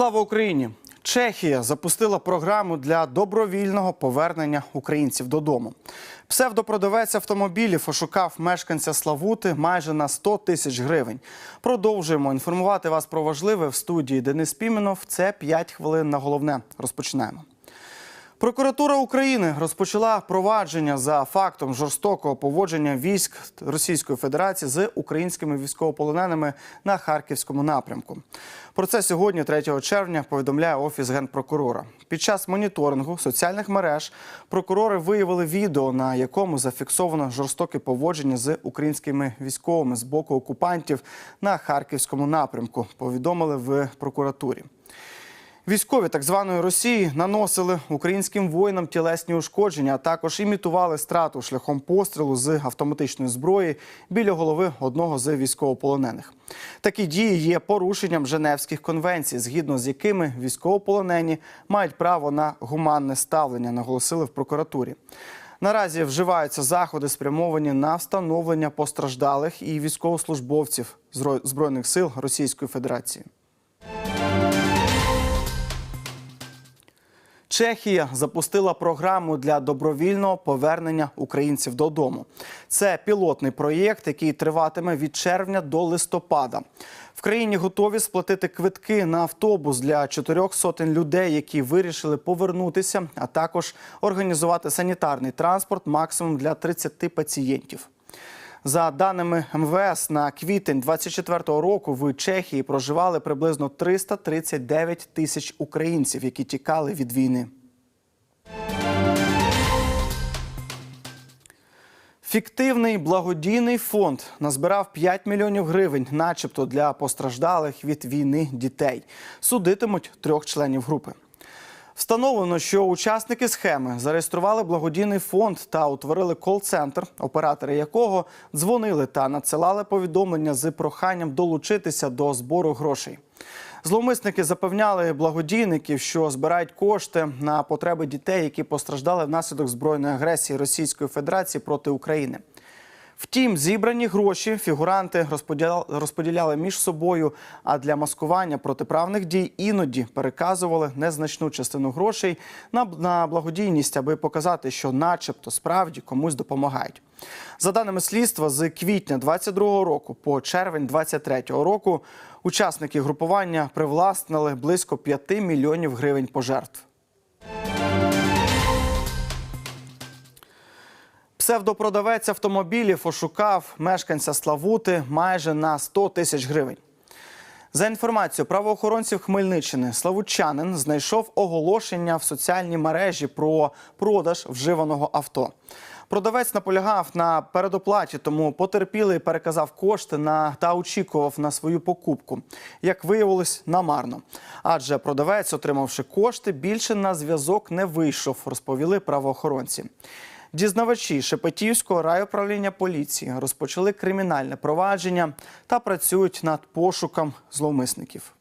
Слава Україні! Чехія запустила програму для добровільного повернення українців додому. Псевдопродавець автомобілів ошукав мешканця Славути майже на 100 тисяч гривень. Продовжуємо інформувати вас про важливе в студії Денис Піменов. Це 5 хвилин на головне. Розпочинаємо. Прокуратура України розпочала провадження за фактом жорстокого поводження військ Російської Федерації з українськими військовополоненими на харківському напрямку. Про це сьогодні, 3 червня, повідомляє офіс генпрокурора. Під час моніторингу соціальних мереж прокурори виявили відео, на якому зафіксовано жорстоке поводження з українськими військовими з боку окупантів на харківському напрямку. Повідомили в прокуратурі. Військові так званої Росії наносили українським воїнам тілесні ушкодження, а також імітували страту шляхом пострілу з автоматичної зброї біля голови одного з військовополонених. Такі дії є порушенням Женевських конвенцій, згідно з якими військовополонені мають право на гуманне ставлення, наголосили в прокуратурі. Наразі вживаються заходи, спрямовані на встановлення постраждалих і військовослужбовців збройних сил Російської Федерації. Чехія запустила програму для добровільного повернення українців додому. Це пілотний проєкт, який триватиме від червня до листопада. В країні готові сплатити квитки на автобус для чотирьох сотень людей, які вирішили повернутися, а також організувати санітарний транспорт максимум для 30 пацієнтів. За даними МВС, на квітень 24-го року в Чехії проживали приблизно 339 тисяч українців, які тікали від війни. Фіктивний благодійний фонд назбирав 5 мільйонів гривень, начебто для постраждалих від війни дітей. Судитимуть трьох членів групи. Встановлено, що учасники схеми зареєстрували благодійний фонд та утворили кол-центр, оператори якого дзвонили та надсилали повідомлення з проханням долучитися до збору грошей. Зловмисники запевняли благодійників, що збирають кошти на потреби дітей, які постраждали внаслідок збройної агресії Російської Федерації проти України. Втім, зібрані гроші фігуранти розподіляли, між собою. А для маскування протиправних дій іноді переказували незначну частину грошей на, благодійність, аби показати, що, начебто, справді комусь допомагають. За даними слідства, з квітня 22 року по червень 23 року учасники групування привласнили близько 5 мільйонів гривень пожертв. Псевдопродавець автомобілів ошукав мешканця Славути майже на 100 тисяч гривень. За інформацією правоохоронців Хмельниччини, славутчанин знайшов оголошення в соціальній мережі про продаж вживаного авто. Продавець наполягав на передоплаті, тому потерпілий переказав кошти на та очікував на свою покупку. Як виявилось, намарно. Адже продавець, отримавши кошти, більше на зв'язок не вийшов, розповіли правоохоронці. Дізнавачі Шепетівського райуправління поліції розпочали кримінальне провадження та працюють над пошуком зловмисників.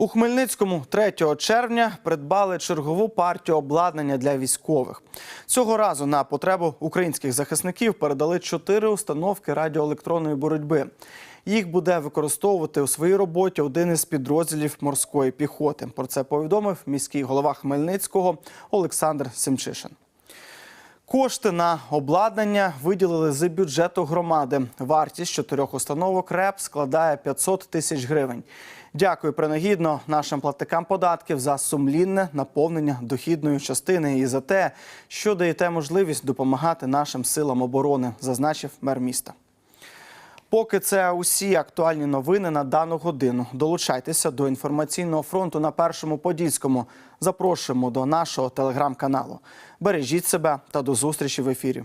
У Хмельницькому 3 червня придбали чергову партію обладнання для військових. Цього разу на потребу українських захисників передали чотири установки радіоелектронної боротьби. Їх буде використовувати у своїй роботі один із підрозділів морської піхоти. Про це повідомив міський голова Хмельницького Олександр Семчишин. Кошти на обладнання виділили з бюджету громади. Вартість чотирьох установок РЕП складає 500 тисяч гривень. Дякую принагідно нашим платникам податків за сумлінне наповнення дохідної частини і за те, що даєте можливість допомагати нашим силам оборони, зазначив мер міста. Поки це усі актуальні новини на дану годину. Долучайтеся до інформаційного фронту на першому подільському. Запрошуємо до нашого телеграм-каналу. Бережіть себе та до зустрічі в ефірі.